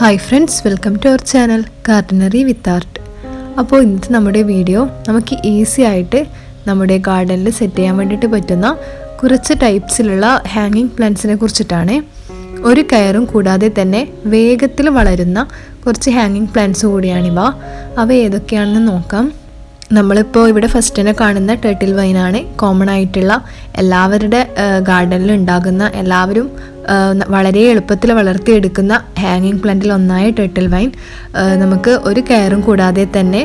Hi friends welcome to our channel gardenary with art അപ്പോൾ ഇന്നത്തെ നമ്മുടെ വീഡിയോ നമുക്ക് ഈസി ആയിട്ട് നമ്മുടെ ഗാർഡനിൽ സെറ്റ് ചെയ്യാൻ വേണ്ടിയിട്ട് പറ്റുന്ന കുറച്ച് ടൈപ്സിലുള്ള ഹാങ്ങിങ് പ്ലാന്റ്സിനെ കുറിച്ചിട്ടാണ്. ഒരു കയറും കൂടാതെ തന്നെ വേഗത്തിൽ വളരുന്ന കുറച്ച് ഹാങ്ങിങ് പ്ലാന്റ്സ് കൂടിയാണിവ. അവ ഏതൊക്കെയാണെന്ന് നോക്കാം. നമ്മളിപ്പോൾ ഇവിടെ ഫസ്റ്റ് തന്നെ കാണുന്ന ടേട്ടിൽ വൈനാണ് കോമൺ ആയിട്ടുള്ള എല്ലാവരുടെ ഗാർഡനിൽ ഉണ്ടാകുന്ന എല്ലാവരും വളരെ എളുപ്പത്തിൽ വളർത്തിയെടുക്കുന്ന ഹാങ്ങിങ് പ്ലാന്റിൽ ഒന്നായ ടേട്ടിൽ വൈൻ നമുക്ക് ഒരു കെയറും കൂടാതെ തന്നെ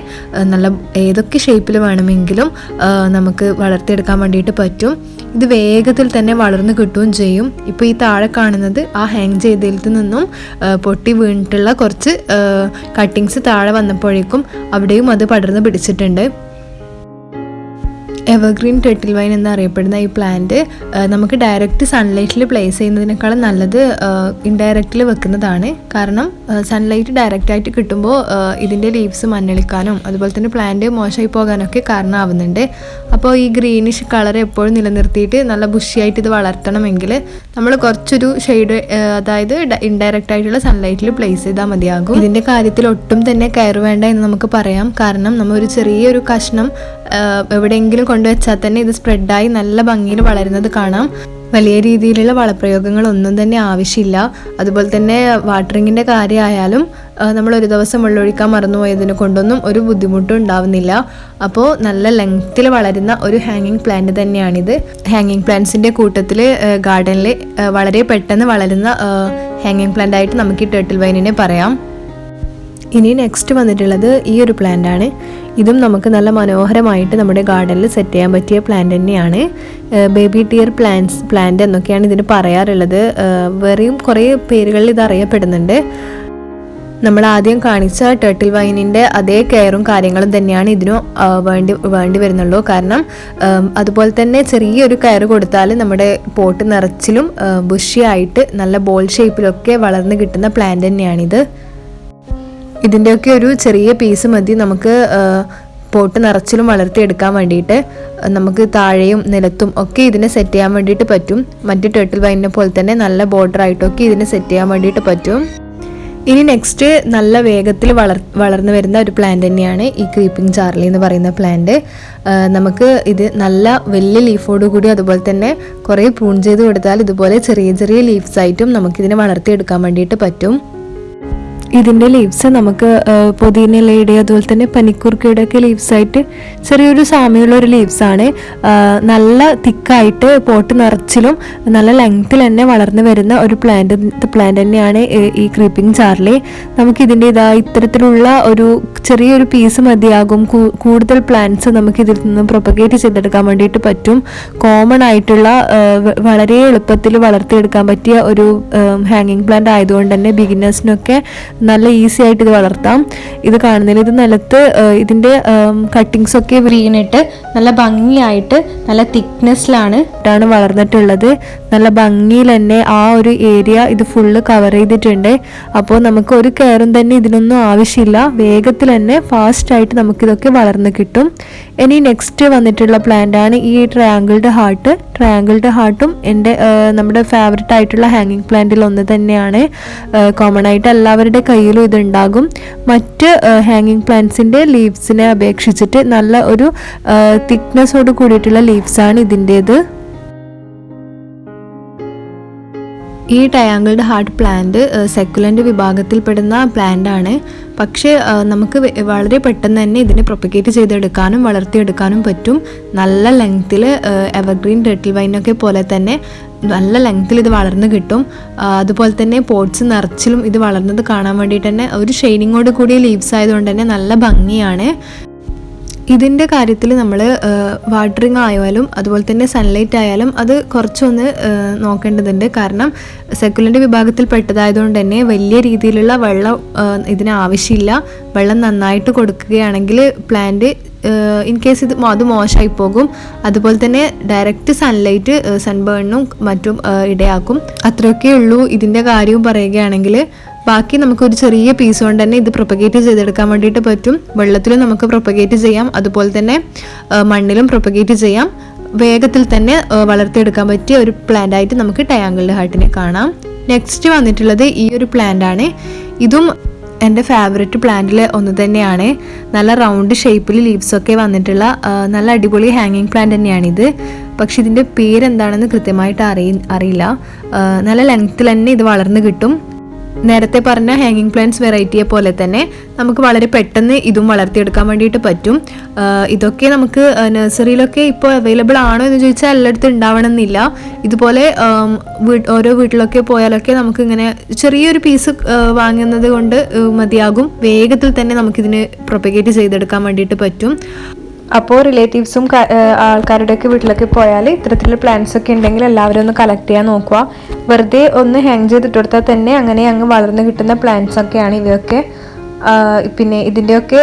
നല്ല ഏതൊക്കെ ഷേപ്പിൽ വേണമെങ്കിലും നമുക്ക് വളർത്തിയെടുക്കാൻ വേണ്ടിയിട്ട് പറ്റും. ഇത് വേഗത്തിൽ തന്നെ വളർന്നു കിട്ടുകയും ചെയ്യും. ഇപ്പോൾ ഈ താഴെ കാണുന്നത് ആ ഹാങ് ചെയ്തതിൽ നിന്നും പൊട്ടി വീണിട്ടുള്ള കുറച്ച് കട്ടിങ്സ് താഴെ വന്നപ്പോഴേക്കും അവിടെയും അത് പടർന്ന് പിടിച്ചിട്ടുണ്ട്. എവർഗ്രീൻ ടെട്ടിൽ വൈൻ എന്നറിയപ്പെടുന്ന ഈ പ്ലാന്റ് നമുക്ക് ഡയറക്റ്റ് സൺലൈറ്റിൽ പ്ലേസ് ചെയ്യുന്നതിനേക്കാളും നല്ലത് ഇൻഡയറക്റ്റിൽ വെക്കുന്നതാണ്. കാരണം സൺലൈറ്റ് ഡയറക്റ്റ് ആയിട്ട് കിട്ടുമ്പോൾ ഇതിന്റെ ലീവ്സ് മഞ്ഞളിക്കാനും അതുപോലെ തന്നെ പ്ലാന്റ് മോശമായി പോകാനൊക്കെ കാരണമാവുന്നുണ്ട്. അപ്പോൾ ഈ ഗ്രീനിഷ് കളർ എപ്പോഴും നിലനിർത്തിയിട്ട് നല്ല ബുഷിയായിട്ട് ഇത് വളർത്തണമെങ്കിൽ നമ്മൾ കുറച്ചൊരു ഷെയ്ഡ് അതായത് ഇൻഡയറക്റ്റ് ആയിട്ടുള്ള സൺലൈറ്റിൽ പ്ലേസ് ചെയ്താൽ മതിയാകും. ഇതിന്റെ കാര്യത്തിൽ ഒട്ടും തന്നെ കയറ് വേണ്ട എന്ന് നമുക്ക് പറയാം. കാരണം നമ്മൾ ഒരു ചെറിയൊരു കഷ്ണം എവിടെയെങ്കിലും കൊണ്ടുവച്ചാൽ തന്നെ ഇത് സ്പ്രെഡായി നല്ല ഭംഗിയിൽ വളരുന്നത് കാണാം. വലിയ രീതിയിലുള്ള വളപ്രയോഗങ്ങളൊന്നും തന്നെ ആവശ്യമില്ല. അതുപോലെ തന്നെ വാട്ടറിങ്ങിന്റെ കാര്യമായാലും നമ്മൾ ഒരു ദിവസം വെള്ളമൊഴിക്കാൻ മറന്നുപോയതിനെ കൊണ്ടൊന്നും ഒരു ബുദ്ധിമുട്ടും ഉണ്ടാവുന്നില്ല. അപ്പോൾ നല്ല ലെങ്ത്തിൽ വളരുന്ന ഒരു ഹാങ്ങിങ് പ്ലാന്റ് തന്നെയാണിത്. ഹാങ്ങിങ് പ്ലാന്റ്സിന്റെ കൂട്ടത്തിൽ ഗാർഡനിൽ വളരെ പെട്ടെന്ന് വളരുന്ന ഹാങ്ങിങ് പ്ലാന്റ് ആയിട്ട് നമുക്ക് ഈ ടേട്ടിൽ വൈനിനെ പറയാം. ഇനി നെക്സ്റ്റ് വന്നിട്ടുള്ളത് ഈ ഒരു പ്ലാന്റ് ആണ്. ഇതും നമുക്ക് നല്ല മനോഹരമായിട്ട് നമ്മുടെ ഗാർഡനിൽ സെറ്റ് ചെയ്യാൻ പറ്റിയ പ്ലാന്റ് തന്നെയാണ്. ബേബി ടിയർ പ്ലാന്റ്സ് പ്ലാന്റ് എന്നൊക്കെയാണ് ഇതിന് പറയാറുള്ളത്. വേറെയും കുറേ പേരുകളിൽ ഇത് അറിയപ്പെടുന്നുണ്ട്. നമ്മൾ ആദ്യം കാണിച്ച ടേട്ടിൽ വൈനിന്റെ അതേ കെയറും കാര്യങ്ങളും തന്നെയാണ് ഇതിനു വേണ്ടി വേണ്ടി വരുന്നുള്ളൂ. കാരണം അതുപോലെ തന്നെ ചെറിയൊരു കയർ കൊടുത്താൽ നമ്മുടെ പോട്ട് നിറച്ചിലും ബുഷിയായിട്ട് നല്ല ബോൾ ഷേപ്പിലൊക്കെ വളർന്ന് കിട്ടുന്ന പ്ലാന്റ് തന്നെയാണിത്. ഇതിന്റെയൊക്കെ ഒരു ചെറിയ പീസ് മതി. നമുക്ക് പോട്ട് നിറച്ചിലും വളർത്തിയെടുക്കാൻ വേണ്ടിയിട്ട് നമുക്ക് താഴെയും നിലത്തും ഒക്കെ ഇതിനെ സെറ്റ് ചെയ്യാൻ വേണ്ടിയിട്ട് പറ്റും. മറ്റ് ടേട്ടിൽ വൈനിനെ പോലെ തന്നെ നല്ല ബോർഡർ ആയിട്ടൊക്കെ ഇതിനെ സെറ്റ് ചെയ്യാൻ വേണ്ടിയിട്ട് പറ്റും. ഇനി നെക്സ്റ്റ് നല്ല വേഗത്തിൽ വളർ വളർന്നു വരുന്ന ഒരു പ്ലാന്റ് തന്നെയാണ് ഈ ക്രീപ്പിംഗ് ചാർലി എന്ന് പറയുന്ന പ്ലാന്റ് നമുക്ക് ഇത് നല്ല വലിയ ലീഫോട് കൂടി അതുപോലെ തന്നെ കുറേ പ്രൂൺ ചെയ്ത് കൊടുത്താൽ ഇതുപോലെ ചെറിയ ചെറിയ ലീഫ്സ് ആയിട്ടും നമുക്കിതിനെ വളർത്തിയെടുക്കാൻ വേണ്ടിയിട്ട് പറ്റും. ഇതിന്റെ ലീവ്സ് നമുക്ക് പുതിനയിലയുടെ അതുപോലെ തന്നെ പനിക്കൂർക്കയുടെ ഒക്കെ ലീവ്സ് ആയിട്ട് ചെറിയൊരു സാമ്യമുള്ള ഒരു ലീവ്സ് ആണ്. നല്ല തിക്കായിട്ട് പോട്ട് നിറച്ചിലും നല്ല ലെങ്ത്തിൽ തന്നെ വളർന്നു വരുന്ന ഒരു പ്ലാന്റ് പ്ലാന്റ് തന്നെയാണ് ഈ ക്രീപ്പിംഗ് ചാർലി നമുക്ക് ഇതിന്റെ ഇതാ ഇത്തരത്തിലുള്ള ഒരു ചെറിയൊരു പീസ് മതിയാകും. കൂടുതൽ പ്ലാന്റ്സ് നമുക്ക് ഇതിൽ നിന്ന് പ്രൊപ്പഗേറ്റ് ചെയ്തെടുക്കാൻ വേണ്ടിയിട്ട് പറ്റും. കോമൺ ആയിട്ടുള്ള വളരെ എളുപ്പത്തിൽ വളർത്തിയെടുക്കാൻ പറ്റിയ ഒരു ഹാങ്ങിങ് പ്ലാന്റ് ആയതുകൊണ്ട് തന്നെ ബിഗിനേഴ്സിനൊക്കെ നല്ല ഈസി ആയിട്ട് ഇത് വളർത്താം. ഇത് കാണുന്നതിൽ ഇത് നിലത്ത് ഇതിന്റെ കട്ടിങ്സ് ഒക്കെ വീണിട്ട് നല്ല ഭംഗിയായിട്ട് നല്ല തിക്നെസ്സിലാണ് ഇട്ടാണ് വളർന്നിട്ടുള്ളത്. നല്ല ഭംഗിയിൽ തന്നെ ആ ഒരു ഏരിയ ഇത് ഫുള്ള് കവർ ചെയ്തിട്ടുണ്ട്. അപ്പോൾ നമുക്ക് ഒരു കെയറും തന്നെ ഇതിനൊന്നും ആവശ്യമില്ല. വേഗത്തിൽ തന്നെ ഫാസ്റ്റായിട്ട് നമുക്കിതൊക്കെ വളർന്ന് കിട്ടും. ഇനി നെക്സ്റ്റ് വന്നിട്ടുള്ള പ്ലാന്റ് ആണ് ഈ ട്രയാങ്കിൾഡ് ഹാർട്ട് ട്രയാങ്കിൾഡ് ഹാർട്ടും എന്റെ നമ്മുടെ ഫേവററ്റ് ആയിട്ടുള്ള ഹാങ്ങിങ് പ്ലാന്റിൽ ഒന്ന് തന്നെയാണ്. കോമൺ ആയിട്ട് എല്ലാവരുടെ കയ്യിലും ഇതുണ്ടാകും മറ്റ് ഹാങ്ങിങ് പ്ലാന്റ്സിന്റെ ലീവ്സിനെ അപേക്ഷിച്ചിട്ട് നല്ല ഒരു തിക്നെസ്സോട് കൂടിയിട്ടുള്ള ലീവ്സാണ് ഇതിന്റേത്. ഈ ട്രയാങ്കിൾഡ് ഹാർട്ട് പ്ലാന്റ് സെക്കുലന്റ് വിഭാഗത്തിൽപ്പെടുന്ന പ്ലാന്റ് ആണ്. പക്ഷേ നമുക്ക് വളരെ പെട്ടെന്ന് തന്നെ ഇതിനെ പ്രൊപ്പഗേറ്റ് ചെയ്തെടുക്കാനും വളർത്തിയെടുക്കാനും പറ്റും. നല്ല ലെങ്ത്തിൽ എവർഗ്രീൻ ടെട്ടിൽ വൈനൊക്കെ പോലെ തന്നെ നല്ല ലെങ്ത്തിൽ ഇത് വളർന്നു കിട്ടും. അതുപോലെ തന്നെ പോട്ട്സ് നിറച്ചിലും ഇത് വളർന്നത് കാണാൻ വേണ്ടിയിട്ട് തന്നെ ഒരു ഷെയ്ഡിങ്ങോട് കൂടിയ ലീവ്സ് ആയതുകൊണ്ട് തന്നെ നല്ല ഭംഗിയാണ്. ഇതിന്റെ കാര്യത്തിൽ നമ്മൾ വാട്ടറിങ് ആയാലും അതുപോലെ തന്നെ സൺലൈറ്റ് ആയാലും അത് കുറച്ചൊന്ന് നോക്കേണ്ടതുണ്ട്. കാരണം സെക്കുലന്റ് വിഭാഗത്തിൽ പെട്ടതായതുകൊണ്ട് തന്നെ വലിയ രീതിയിലുള്ള വെള്ളം ഇതിന് ആവശ്യമില്ല. വെള്ളം നന്നായിട്ട് കൊടുക്കുകയാണെങ്കിൽ പ്ലാന്റ് ഇൻ കേസ് ഇത് അത് മോശമായി പോകും. അതുപോലെ തന്നെ ഡയറക്റ്റ് സൺലൈറ്റ് സൺബേണിനും മറ്റും ഇടയാക്കും. അത്രയൊക്കെ ഉള്ളൂ ഇതിന്റെ കാര്യവും പറയുകയാണെങ്കിൽ ബാക്കി നമുക്ക് ഒരു ചെറിയ പീസ് കൊണ്ട് തന്നെ ഇത് പ്രൊപ്പഗേറ്റ് ചെയ്തെടുക്കാൻ വേണ്ടിയിട്ട് പറ്റും. വെള്ളത്തിലും നമുക്ക് പ്രൊപ്പഗേറ്റ് ചെയ്യാം. അതുപോലെ തന്നെ മണ്ണിലും പ്രൊപ്പഗേറ്റ് ചെയ്യാം. വേഗത്തിൽ തന്നെ വളർത്തിയെടുക്കാൻ പറ്റിയ ഒരു പ്ലാന്റ് ആയിട്ട് നമുക്ക് ടയാങ്കിൾഡ് ഹാർട്ടിനെ കാണാം. നെക്സ്റ്റ് വന്നിട്ടുള്ളത് ഈ ഒരു പ്ലാന്റ് ആണ്. ഇതും എന്റെ ഫേവററ്റ് പ്ലാന്റിൽ ഒന്ന് തന്നെയാണ്. നല്ല റൗണ്ട് ഷേപ്പിൽ ലീവ്സൊക്കെ വന്നിട്ടുള്ള നല്ല അടിപൊളി ഹാങ്ങിങ് പ്ലാന്റ് തന്നെയാണിത് പക്ഷെ ഇതിന്റെ പേരെന്താണെന്ന് കൃത്യമായിട്ട് അറിയ അറിയില്ല. നല്ല ലെങ്ത്തിൽ തന്നെ ഇത് വളർന്ന് കിട്ടും. നേരത്തെ പറഞ്ഞ ഹാങ്ങിങ് പ്ലാന്റ്സ് വെറൈറ്റിയെ പോലെ തന്നെ നമുക്ക് വളരെ പെട്ടെന്ന് ഇതും വളർത്തിയെടുക്കാൻ വേണ്ടിയിട്ട് പറ്റും. ഇതൊക്കെ നമുക്ക് നഴ്സറിയിലൊക്കെ ഇപ്പോൾ അവൈലബിൾ ആണോ എന്ന് ചോദിച്ചാൽ എല്ലായിടത്തും ഉണ്ടാവണമെന്നില്ല. ഇതുപോലെ ഓരോ വീട്ടിലൊക്കെ പോയാലൊക്കെ നമുക്ക് ഇങ്ങനെ ചെറിയൊരു പീസ് വാങ്ങുന്നത് കൊണ്ട് മതിയാകും. വേഗത്തിൽ തന്നെ നമുക്കിതിന് പ്രൊപ്പഗേറ്റ് ചെയ്തെടുക്കാൻ വേണ്ടിയിട്ട് പറ്റും. അപ്പോൾ റിലേറ്റീവ്സും ആൾക്കാരുടെയൊക്കെ വീട്ടിലൊക്കെ പോയാൽ ഇത്തരത്തിലുള്ള പ്ലാന്റ്സ് ഒക്കെ ഉണ്ടെങ്കിൽ എല്ലാവരും ഒന്ന് കളക്ട് ചെയ്യാൻ നോക്കുക. വെറുതെ ഒന്ന് ഹാങ് ചെയ്തിട്ട് കൊടുത്താൽ തന്നെ അങ്ങനെ അങ്ങ് വളർന്നു കിട്ടുന്ന പ്ലാന്റ്സ് ഒക്കെയാണ് ഇവയൊക്കെ. പിന്നെ ഇതിന്റെയൊക്കെ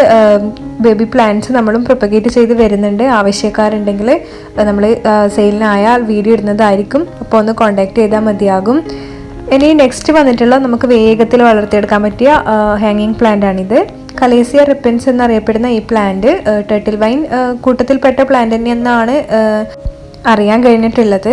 ബേബി പ്ലാന്റ്സ് നമ്മളും പ്രൊപ്പഗേറ്റ് ചെയ്ത് വരുന്നുണ്ട്. ആവശ്യക്കാരുണ്ടെങ്കിൽ നമ്മൾ സെയിലിനായാൽ വീഡിയോ ഇടുന്നതായിരിക്കും. അപ്പോൾ ഒന്ന് കോൺടാക്ട് ചെയ്താൽ മതിയാകും. ഇനി നെക്സ്റ്റ് വന്നിട്ടുള്ള നമുക്ക് വേഗത്തിൽ വളർത്തിയെടുക്കാൻ പറ്റിയ ഹാങ്ങിങ് പ്ലാന്റ് ആണിത്. കലേസിയ റിപ്പൻസ് എന്നറിയപ്പെടുന്ന ഈ പ്ലാന്റ് ടേട്ടിൽ വൈൻ കൂട്ടത്തിൽപ്പെട്ട പ്ലാന്റ് തന്നെയെന്നാണ് അറിയാൻ കഴിഞ്ഞിട്ടുള്ളത്.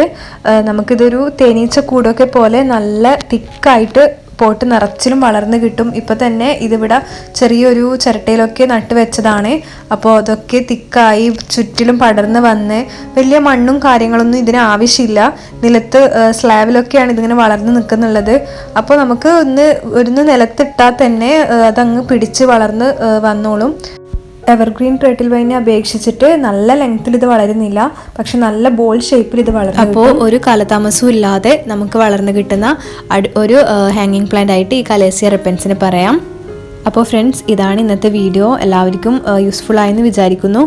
നമുക്കിതൊരു തേനീച്ച കൂടൊക്കെ പോലെ നല്ല തിക്കായിട്ട് പോട്ട് നിറച്ചിലും വളർന്ന് കിട്ടും. ഇപ്പം തന്നെ ഇതിവിടെ ചെറിയൊരു ചിരട്ടയിലൊക്കെ നട്ട് വെച്ചതാണ്. അപ്പോൾ അതൊക്കെ തിക്കായി ചുറ്റിലും പടർന്ന് വന്ന് വലിയ മണ്ണും കാര്യങ്ങളൊന്നും ഇതിന് ആവശ്യമില്ല. നിലത്ത് സ്ലാബിലൊക്കെയാണ് ഇതിങ്ങനെ വളർന്ന് നിൽക്കുന്നുള്ളത്. അപ്പോൾ നമുക്ക് ഒന്ന് ഒന്ന് നിലത്തിട്ടാൽ തന്നെ അതങ്ങ് പിടിച്ച് വളർന്ന് വന്നോളും. എവർഗ്രീൻ ടേട്ടിൽ വൈനെ അപേക്ഷിച്ചിട്ട് നല്ല ലെങ്ത്തിൽ ഇത് വളരുന്നില്ല. പക്ഷെ നല്ല ബോൾ ഷേപ്പിൽ ഇത് വളരും അപ്പോൾ ഒരു കാലതാമസവും ഇല്ലാതെ നമുക്ക് വളർന്നു കിട്ടുന്ന ഒരു ഹാങ്ങിങ് പ്ലാന്റ് ആയിട്ട് ഈ കലേസിയ റിപ്പൻസിന് പറയാം. അപ്പോൾ ഫ്രണ്ട്സ് ഇതാണ് ഇന്നത്തെ വീഡിയോ എല്ലാവർക്കും യൂസ്ഫുൾ ആയെന്ന് വിചാരിക്കുന്നു.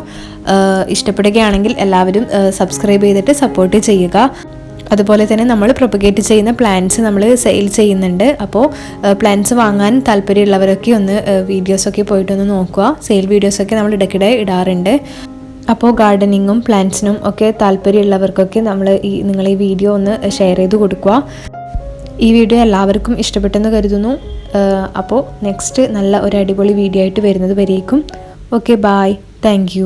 ഇഷ്ടപ്പെടുകയാണെങ്കിൽ എല്ലാവരും സബ്സ്ക്രൈബ് ചെയ്തിട്ട് സപ്പോർട്ട് ചെയ്യുക. അതുപോലെ തന്നെ നമ്മൾ പ്രൊപ്പഗേറ്റ് ചെയ്യുന്ന പ്ലാന്റ്സ് നമ്മൾ സെയിൽ ചെയ്യുന്നുണ്ട്. അപ്പോൾ പ്ലാന്റ്സ് വാങ്ങാൻ താല്പര്യമുള്ളവരൊക്കെ ഒന്ന് വീഡിയോസൊക്കെ പോയിട്ടൊന്ന് നോക്കുക. സെയിൽ വീഡിയോസൊക്കെ നമ്മൾ ഇടയ്ക്കിടെ ഇടാറുണ്ട്. അപ്പോൾ ഗാർഡനിങ്ങും പ്ലാന്റ്സിനും ഒക്കെ താല്പര്യമുള്ളവർക്കൊക്കെ നമ്മൾ ഈ നിങ്ങൾ ഈ വീഡിയോ ഒന്ന് ഷെയർ ചെയ്ത് കൊടുക്കുക. ഈ വീഡിയോ എല്ലാവർക്കും ഇഷ്ടപ്പെട്ടെന്ന് കരുതുന്നു. അപ്പോൾ നെക്സ്റ്റ് നല്ല ഒരു അടിപൊളി വീഡിയോ ആയിട്ട് വരുന്നത് വരേക്കും. Okay bye thank